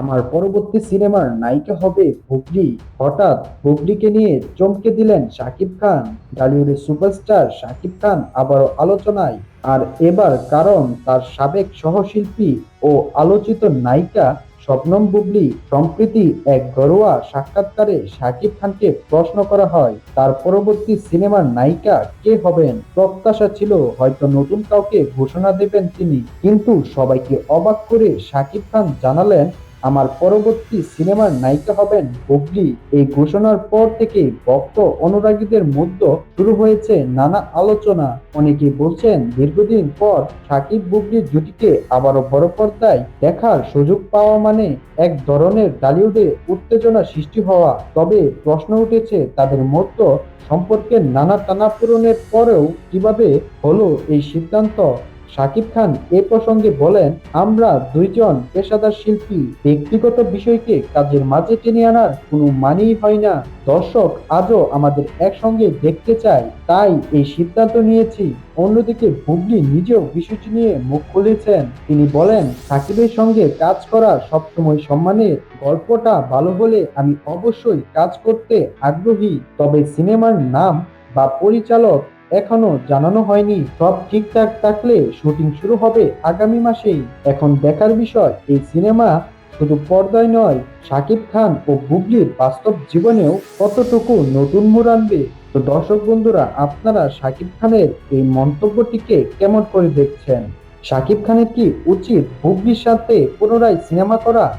আমার পরবর্তী সিনেমার নায়িকা হবে বুবলি হঠাৎ বুবলিকে নিয়ে চমকে দিলেন শাকিব খান। বলিউডের সুপারস্টার শাকিব খান আবারও আলোচনায়। আর এবার কারণ তার সাবেক সহশিল্পী ও আলোচিত নায়িকা শবনম বুবলি সম্প্রতি এক ঘরোয়া সাক্ষাৎকারে শাকিব খানকে প্রশ্ন করা হয়, তার পরবর্তী সিনেমার নায়িকা কে হবেন? প্রত্যাশা ছিল হয়তো নতুন কাউকে ঘোষণা দেবেন তিনি। কিন্তু সবাইকে অবাক করে শাকিব খান জানালেন আমার পরবর্তী সিনেমার নায়িকা হবেন বুবলি এই ঘোষণার পর থেকে ভক্ত অনুরাগীদের মধ্যে শুরু হয়েছে নানা আলোচনা। অনেকে বলছেন, দীর্ঘদিন পর সাকিব বুবলির জুটিকে আবারও বড় পর্দায় দেখার সুযোগ পাওয়া মানে এক ধরনের ডালিউডে উত্তেজনা সৃষ্টি হওয়া। তবে প্রশ্ন উঠেছে, তাদের মধ্যে সম্পর্কে নানা টানাপূরণের পরেও কীভাবে হলো এই সিদ্ধান্ত? শাকিব খান এ প্রসঙ্গে বলেন, আমরা দুইজন পেশাদার শিল্পী, ব্যক্তিগত বিষয়কে কাজের মাঝে টেনে আনার কোনো মানেই হয় না। দর্শক আজও আমাদের একসঙ্গে দেখতে চায়, তাই এই সিদ্ধান্ত নিয়েছি। অন্যদিকে বুবলি নিজেও বিষয়টি নিয়ে মুখ খুলেছেন। তিনি বলেন, সাকিবের সঙ্গে কাজ করা সবসময় সম্মানের গল্পটা ভালো হলে আমি অবশ্যই কাজ করতে আগ্রহী, তবে সিনেমার নাম বা পরিচালক এখনও জানানো হয়নি সব ঠিকঠাক থাকলে শুটিং শুরু হবে আগামী মাসেই। এখন দেখার বিষয়, এই সিনেমা শুধু পর্দায় নয়, শাকিব খান ও বুবলির বাস্তব জীবনেও কতটুকু নতুন মোড় আনবে? তো দর্শক বন্ধুরা, আপনারা শাকিব খানের এই মন্তব্যটিকে কেমন করে দেখছেন? শাকিব খানের কি উচিত বুবলির সাথে পুনরায় সিনেমা করা?